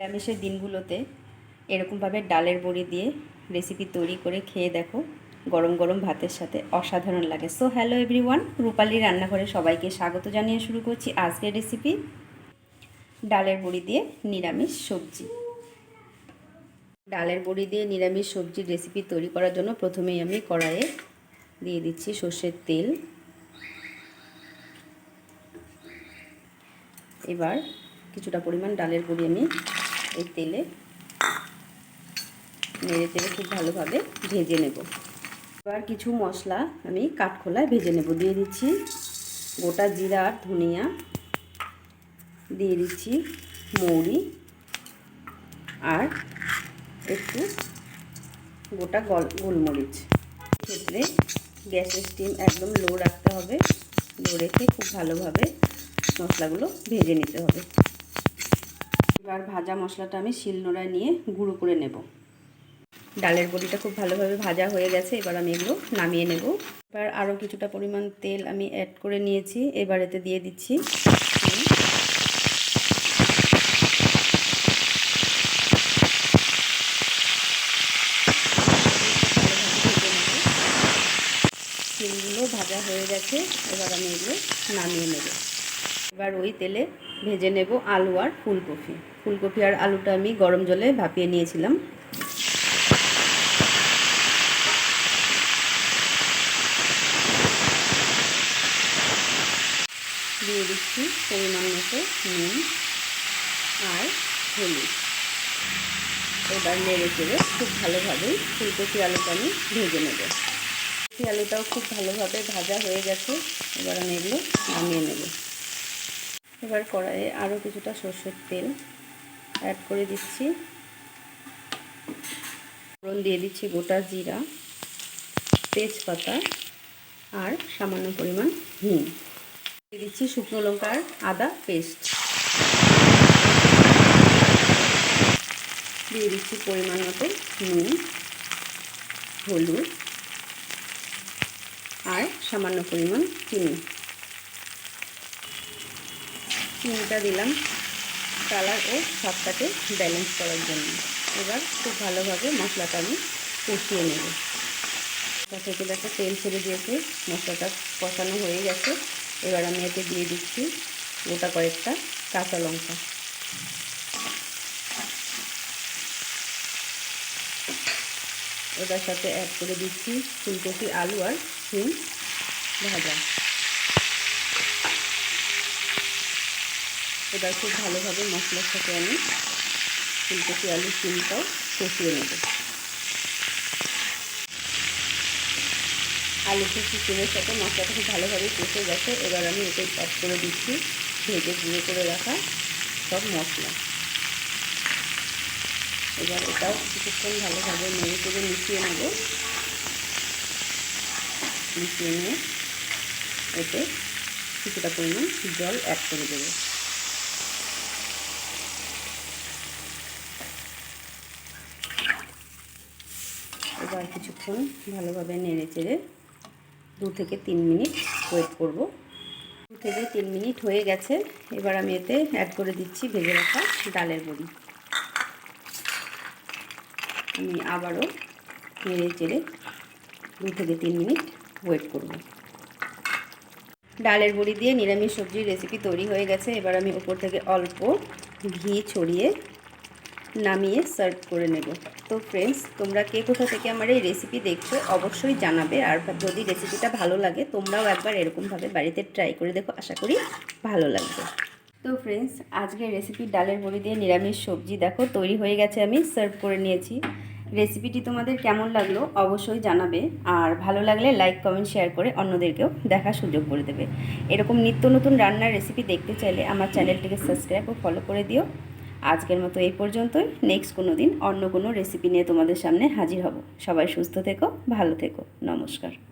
নিরামিষের দিনগুলোতে এরকমভাবে ডালের বড়ি দিয়ে রেসিপি তৈরি করে খেয়ে দেখো, গরম গরম ভাতের সাথে অসাধারণ লাগে। সো হ্যালো এভরিওয়ান রূপালী রান্নাঘরে সবাইকে স্বাগত জানিয়ে শুরু করছি আজকের রেসিপি ডালের বড়ি দিয়ে নিরামিষ সবজি। ডালের বড়ি দিয়ে নিরামিষ সবজির রেসিপি তৈরি করার জন্য প্রথমেই আমি কড়াইয়ে দিয়ে দিচ্ছি সর্ষের তেল। এবার কিছুটা পরিমাণ ডালের বড়ি আমি এই তেলে নেড়ে তেলে খুব ভালোভাবে ভেজে নেব। এবার কিছু মশলা আমি কাঠখোলায় ভেজে নেব। দিয়ে দিচ্ছি গোটা জিরা আর ধনিয়া। দিয়ে দিচ্ছি মৌরি আর একটু গোটা গল, গোলমরিচ। ক্ষেত্রে গ্যাসের স্টিম একদম লো রাখতে হবে। লো রেখে খুব ভালোভাবে মশলাগুলো ভেজে নিতে হবে। এবার ভাজা মশলাটা আমি শিলনোড়ায় নিয়ে গুঁড়ো করে নেব। ডালের বড়িটা খুব ভালোভাবে ভাজা হয়ে গেছে, এবার আমি এগুলো নামিয়ে নেব। এবার আরও কিছুটা পরিমাণ তেল আমি অ্যাড করে নিয়েছি এবার এতে দিয়ে দিচ্ছি ভাজা হয়ে গেছে, এবার আমি এগুলো নামিয়ে নেব। এবার ওই তেলে ভেজে নেব আলু আর ফুলকপি। ফুলকপি আর আলুটা আমি গরম জলে ভাপিয়ে নিয়েছিলাম। দিয়ে দিচ্ছি পরিমাণ মতো নুন আর হলুদ। এবার নেড়ে চেড়ে খুব ভালোভাবেই ফুলকপি আলুটা আমি ভেজে নেব। ফুলকপি আলুটাও খুব ভালোভাবে ভাজা হয়ে গেছে। এবার আমি এগুলো নামিয়ে নেব। এবার কড়াইয়ে আরও কিছুটা সর্ষের তেল অ্যাড করে দিচ্ছি। ফোড়ন দিয়ে দিচ্ছি গোটা জিরা, তেজপাতা আর সামান্য পরিমাণ হিং। দিয়ে দিচ্ছি শুকনো লঙ্কার আদা পেস্ট। দিয়ে দিচ্ছি পরিমাণ মতো নুন, হলুদ আর সামান্য পরিমাণ চিনি। চিনিটা দিলাম। কালার ও স্বাদটাকে ব্যালেন্স করার জন্য। এবার খুব ভালোভাবে মশলাটা আমি কষিয়ে নেব। থেকে একটা তেল ছেড়ে দিয়েছে, মশলাটা কষানো হয়ে গেছে। এবার আমি এতে দিয়ে দিচ্ছি গোটা কয়েকটা কাঁচা লঙ্কা। ওটার সাথে অ্যাড করে দিচ্ছি ফুলকপি, আলু আর শিম ভাজা। এবার খুব ভালোভাবে মশলার সাথে আমি ফুলকপি, আলু শিমটাও কষিয়ে নেব। আলু কষি শিমের সাথে মশলাটা খুব ভালোভাবে কষে গেছে। এবার আমি এতে অ্যাড করে দিচ্ছি, ভেজে গুঁড়ো করে রাখা সব মশলা। এবার এটাও কিছুক্ষণ ভালোভাবে নেড়ে করে মিশিয়ে নেব। মিশিয়ে নিয়ে এতে কিছুটা পরিমাণ জল অ্যাড করে দেবো। এবার কিছুক্ষণ ভালোভাবে নেড়ে চেড়ে দু থেকে তিন মিনিট ওয়েট করব। দু থেকে তিন মিনিট হয়ে গেছে। এবার আমি এতে অ্যাড করে দিচ্ছি ভেজে রাখা ডালের বড়ি। আমি আবারও নেড়ে চেড়ে দু থেকে তিন মিনিট ওয়েট করব। ডালের বড়ি দিয়ে নিরামিষ সবজির রেসিপি তৈরি হয়ে গেছে। এবার আমি ওপর থেকে অল্প ঘি ছড়িয়ে নামিয়ে সার্ভ করে নেব। তো ফ্রেন্ডস তোমরা কে কোথা থেকে আমার এই রেসিপি দেখছ অবশ্যই জানাবে। আর যদি রেসিপিটা ভালো লাগে, তোমরাও একবার এরকমভাবে বাড়িতে ট্রাই করে দেখো। আশা করি ভালো লাগবে। তো ফ্রেন্ডস আজকে রেসিপি ডালের বড়ি দিয়ে নিরামিষ সবজি দেখো, তৈরি হয়ে গেছে আমি সার্ভ করে নিয়েছি। রেসিপিটি তোমাদের কেমন লাগল অবশ্যই জানাবে। আর ভালো লাগলে লাইক কমেন্ট শেয়ার করে অন্যদেরকেও দেখার সুযোগ করে দেবে। এরকম নিত্য নতুন রান্নার রেসিপি দেখতে চাইলে আমার চ্যানেলটিকে সাবস্ক্রাইব ও ফলো করে দিও। আজকের মতো এই পর্যন্তই। নেক্সট কোনো দিন অন্য কোনো রেসিপি নিয়ে তোমাদের সামনে হাজির হব। সবাই সুস্থ থেকো, ভালো থেকো। নমস্কার।